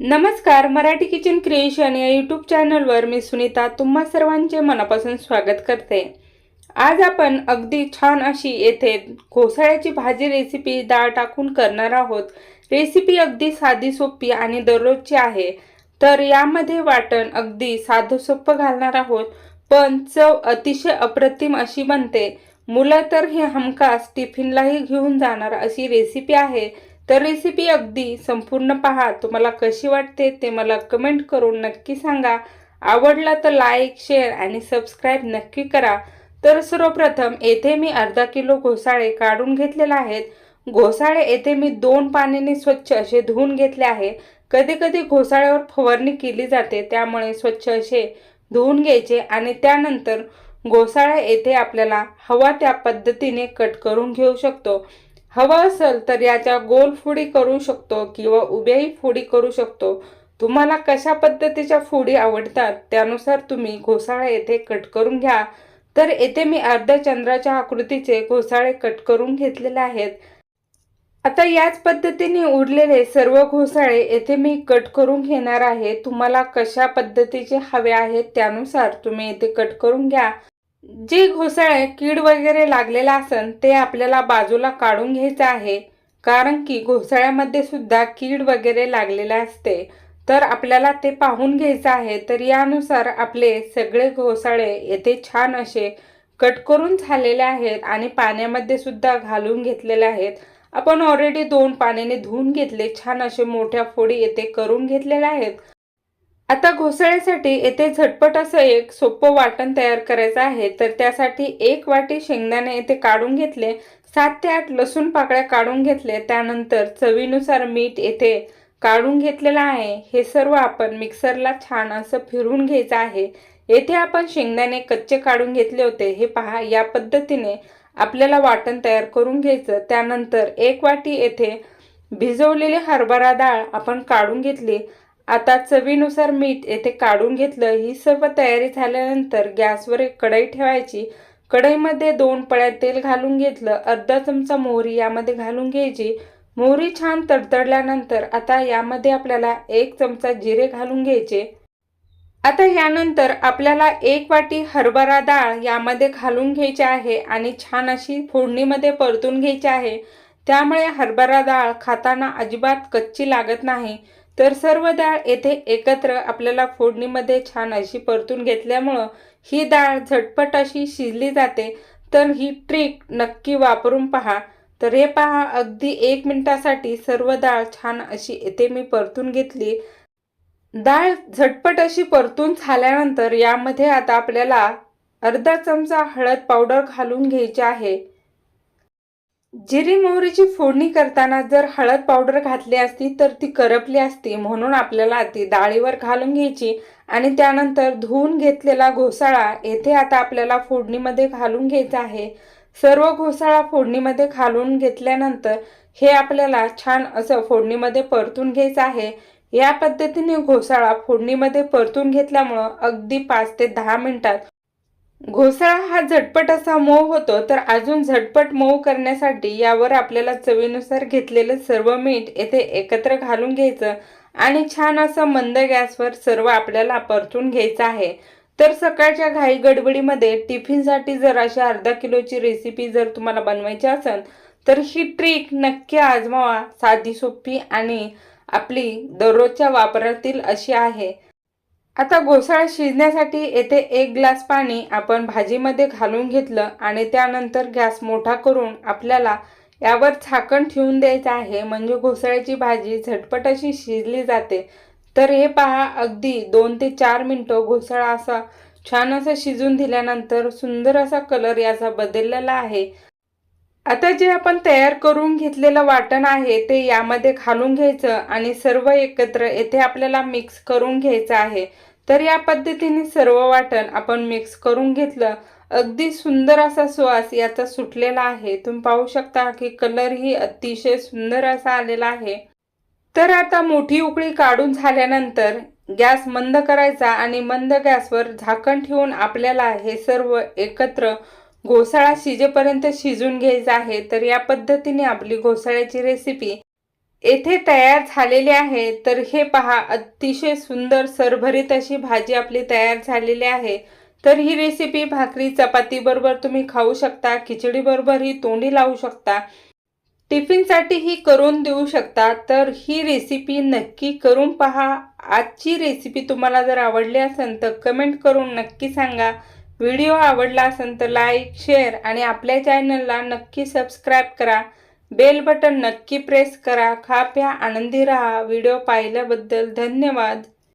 नमस्कार Marathi kitchen creation या YouTube चॅनलवर मी सुनीता तुम्हा सर्वांचे मनापासून स्वागत करते. आज आपण अगदी छान अशी येथे घोसाळ्याची भाजी रेसिपी डाळ टाकून करणार आहोत. रेसिपी अगदी साधी सोपी आणि दररोजची आहे. तर यामध्ये वाटण अगदी साधं सोपं घालणार आहोत. पण चव अतिशय अप्रतिम अशी बनते. मुलं तर हे हमखास टिफिनलाही घेऊन जाणार अशी रेसिपी आहे. तर रेसिपी अगदी संपूर्ण पहा. तुम्हाला कशी वाटते ते मला कमेंट करून नक्की सांगा. आवडला तर लाईक शेअर आणि सबस्क्राईब नक्की करा. तर सर्वप्रथम येथे मी अर्धा किलो घोसाळे काढून घेतलेले आहेत. घोसाळे येथे मी दोन पाण्याने स्वच्छ असे धुवून घेतले आहे. कधी कधी घोसाळ्यावर फवारणी केली जाते त्यामुळे स्वच्छ असे धुवून घ्यायचे आणि त्यानंतर घोसाळा येथे आपल्याला हवा त्या पद्धतीने कट करून घेऊ शकतो. हवं असेल तर याच्या गोल फुडी करू शकतो किंवा उभ्याही फुडी करू शकतो. तुम्हाला कशा पद्धतीच्या फोडी आवडतात त्यानुसार तुम्ही घोसाळे येथे कट करून घ्या. तर येथे मी अर्ध्या चंद्राच्या आकृतीचे घोसाळे कट करून घेतलेले आहेत. आता याच पद्धतीने उरलेले सर्व घोसाळे येथे मी कट करून घेणार आहे. तुम्हाला कशा पद्धतीचे हवे आहेत त्यानुसार तुम्ही येथे कट करून घ्या. जे घोसाळे कीड वगैरे लागलेला असन ते आपल्याला बाजूला काढून घ्यायचं आहे. कारण की घोसाळ्यामध्ये सुद्धा कीड वगैरे लागलेले असते. तर आपल्याला ते पाहून घ्यायचं आहे. तर यानुसार आपले सगळे घोसाळे येथे छान असे कट करून झालेले आहेत आणि पाण्यामध्ये सुद्धा घालून घेतलेले आहेत. आपण ऑलरेडी दोन पाण्याने धुवून घेतले छान असे मोठ्या फोडी येथे करून घेतलेल्या आहेत. आता घोसळ्यासाठी येथे झटपट असं एक सोपं वाटण तयार करायचं आहे. तर त्यासाठी एक वाटी शेंगदाणे येथे काढून घेतले. सात ते आठ लसूण पाकळ्या काढून घेतले. त्यानंतर चवीनुसार मीठ येथे काढून घेतलेलं आहे. हे सर्व आपण मिक्सरला छान असं फिरून घ्यायचं आहे. येथे आपण शेंगदाणे कच्चे काढून घेतले होते. हे पहा या पद्धतीने आपल्याला वाटण तयार करून घ्यायचं. त्यानंतर एक वाटी येथे भिजवलेली हरभरा डाळ आपण काढून घेतली. आता चवीनुसार मीठ येथे काढून घेतलं ही सर्व तयारी झाल्यानंतर गॅसवर एक कढई ठेवायची. कढईमध्ये दोन पळ्या तेल घालून घेतलं अर्धा चमचा मोहरी यामध्ये घालून घ्यायची. मोहरी छान तडतडल्यानंतर आता यामध्ये आपल्याला एक चमचा जिरे घालून घ्यायचे. आता यानंतर आपल्याला एक वाटी हरभरा डाळ यामध्ये घालून घ्यायची आहे आणि छान अशी फोडणीमध्ये परतून घ्यायची आहे. त्यामुळे हरभरा डाळ खाताना अजिबात कच्ची लागत नाही. तर सर्व डाळ येथे एकत्र आपल्याला फोडणीमध्ये छान अशी परतून घेतल्यामुळं ही डाळ झटपट अशी शिजली जाते. तर ही ट्रिक नक्की वापरून पहा. तर हे पहा अगदी एक मिनिटासाठी सर्व डाळ छान अशी येथे मी परतून घेतली. डाळ झटपट अशी परतून झाल्यानंतर यामध्ये आता आपल्याला अर्धा चमचा हळद पावडर घालून घ्यायची आहे. जिरी मोहरीची फोडणी करताना जर हळद पावडर घातली असती तर ती करपली असती. म्हणून आपल्याला ती डाळीवर घालून घ्यायची आणि त्यानंतर धुवून घेतलेला घोसाळा येथे आता आपल्याला फोडणीमध्ये घालून घ्यायचा आहे. सर्व घोसाळा फोडणीमध्ये घालून घेतल्यानंतर हे आपल्याला छान असं फोडणीमध्ये परतून घ्यायचं आहे. या पद्धतीने घोसाळा फोडणीमध्ये परतून घेतल्यामुळं अगदी पाच ते दहा मिनिटात घोसाळा हा झटपट असा मऊ होतो तर अजून झटपट मऊ करण्यासाठी यावर आपल्याला चवीनुसार घेतलेलं सर्व मीठ येथे एकत्र घालून घ्यायचं आणि छान असं मंद गॅसवर सर्व आपल्याला परतून घ्यायचं आहे. तर सकाळच्या घाई गडबडीमध्ये टिफिनसाठी जर अशी अर्धा किलोची रेसिपी जर तुम्हाला बनवायची असेल तर ही ट्रिक नक्की आजमावा साधी सोपी आणि आपली दररोजच्या वापरातील अशी आहे. आता घोसाळा शिजण्यासाठी येथे एक ग्लास पाणी आपण भाजीमध्ये घालून घेतलं आणि त्यानंतर गॅस मोठा करून आपल्याला यावर झाकण ठेवून द्यायचं आहे. म्हणजे घोसाळ्याची भाजी झटपट अशी शिजली जाते. तर हे पहा अगदी दोन ते चार मिनटं घोसाळा असा छान असा शिजून दिल्यानंतर सुंदर असा कलर याचा बदललेला आहे. आता जे आपण तयार करून घेतलेलं वाटण आहे ते यामध्ये घालून घ्यायचं आणि सर्व एकत्र येथे आपल्याला मिक्स करून घ्यायचं आहे. तर या पद्धतीने सर्व वाटण आपण मिक्स करून घेतलं. अगदी सुंदर असा सुवास याचा सुटलेला आहे. तुम्ही पाहू शकता की कलरही अतिशय सुंदर असा आलेला आहे. तर आता मोठी उकळी काढून झाल्यानंतर गॅस मंद करायचा आणि मंद गॅसवर झाकण ठेवून आपल्याला हे सर्व एकत्र घोसाळा शिजेपर्यंत शिजून घ्यायचा आहे तर या पद्धतीने आपली घोसाळ्याची रेसिपी येथे तयार झालेली आहे. तर हे पहा अतिशय सुंदर सरभरीत अशी भाजी आपली तयार झालेली आहे. तर ही रेसिपी भाकरी चपातीबरोबर तुम्ही खाऊ शकता खिचडीबरोबर ही तोंडी लावू शकता. टिफिनसाठी ही करून देऊ शकता. तर ही रेसिपी नक्की करून पहा. आजची रेसिपी तुम्हाला जर आवडली असेल तर कमेंट करून नक्की सांगा. व्हिडिओ आवडला असेल तर लाईक शेअर आणि आपल्या चॅनलला नक्की सबस्क्राईब करा. बेल बटन नक्की प्रेस करा. खा प्या आनंदी राहा. व्हिडिओ पाहिल्याबद्दल धन्यवाद.